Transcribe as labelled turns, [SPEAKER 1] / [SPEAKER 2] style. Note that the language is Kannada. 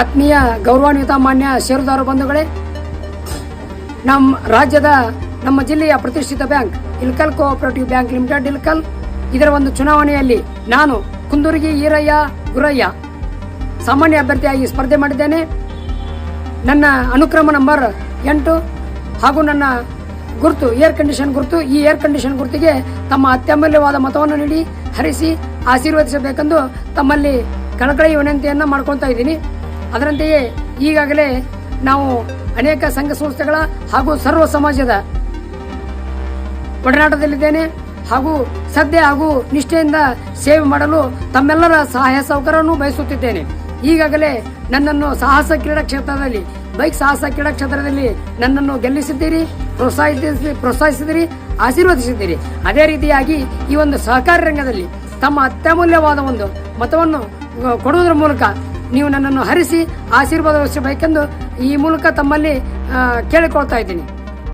[SPEAKER 1] ಆತ್ಮೀಯ ಗೌರವಾನ್ವಿತ ಮಾನ್ಯ ಷೇರುದಾರ ಬಂಧುಗಳೇ ನಮ್ಮ ರಾಜ್ಯದ, ನಮ್ಮ ಜಿಲ್ಲೆಯ ಪ್ರತಿಷ್ಠಿತ bank, Ilkal cooperative bank limited, Ilkal. ಇದರ ಒಂದು ಚುನಾವಣೆಯಲ್ಲಿ ನಾನು ಕುಂದೂರಿಗೆ ಈರಯ್ಯ, ಗುರಯ್ಯ, ಸಾಮಾನ್ಯ ಅಭ್ಯರ್ಥಿಯಾಗಿ ಸ್ಪರ್ಧೆ ಮಾಡಿದ್ದೇನೆ. ನನ್ನ ಅನುಕ್ರಮ ನಂಬರ್ ಎಂಟು ಹಾಗೂ ನನ್ನ ಗುರುತು, ಏರ್ ಕಂಡೀಷನ್ ಗುರುತು, ಈ ಏರ್ ಕಂಡೀಷನ್ ಗುರುತಿಗೆ ತಮ್ಮ ಅತ್ಯಮೂಲ್ಯವಾದ ಮತವನ್ನು ನೀಡಿ, ಹರಿಸಿ, ಆಶೀರ್ವದಿಸಬೇಕೆಂದು ತಮ್ಮಲ್ಲಿ ಕಳಕಳಿ ವಿನಂತಿಯನ್ನು ಮಾಡ್ಕೊತಾ ಇದ್ದೀನಿ. ಅದರಂತೆಯೇ ಈಗಾಗಲೇ ನಾವು ಅನೇಕ ಸಂಘ ಸಂಸ್ಥೆಗಳ ಹಾಗೂ ಸರ್ವ ಸಮಾಜದ ಒಡನಾಟದಲ್ಲಿದ್ದೇನೆ ಹಾಗೂ ಸದ್ಯ ಹಾಗೂ ನಿಷ್ಠೆಯಿಂದ ಸೇವೆ ಮಾಡಲು ತಮ್ಮೆಲ್ಲರ ಸಹಾಯ ಸಹಕಾರವನ್ನು ಬಯಸುತ್ತಿದ್ದೇನೆ. ಈಗಾಗಲೇ ನನ್ನನ್ನು ಸಾಹಸ ಕ್ರೀಡಾ ಕ್ಷೇತ್ರದಲ್ಲಿ, ಬೈಕ್ ಸಾಹಸ ಕ್ರೀಡಾ ಕ್ಷೇತ್ರದಲ್ಲಿ ನನ್ನನ್ನು ಗೆಲ್ಲಿಸಿದ್ದೀರಿ, ಪ್ರೋತ್ಸಾಹಿಸಿ, ಪ್ರೋತ್ಸಾಹಿಸಿದಿರಿ ಆಶೀರ್ವದಿಸಿದ್ದೀರಿ ಅದೇ ರೀತಿಯಾಗಿ ಈ ಒಂದು ಸಹಕಾರ ರಂಗದಲ್ಲಿ ತಮ್ಮ ಅತ್ಯಮೂಲ್ಯವಾದ ಒಂದು ಮತವನ್ನು ಕೊಡುವುದರ ಮೂಲಕ ನೀವು ನನ್ನನ್ನು ಹರಿಸಿ ಆಶೀರ್ವಾದ ವಹಿಸಬೇಕೆಂದು ಈ ಮೂಲಕ ತಮ್ಮಲ್ಲಿ ಕೇಳಿಕೊಳ್ತಾ ಇದ್ದೀನಿ.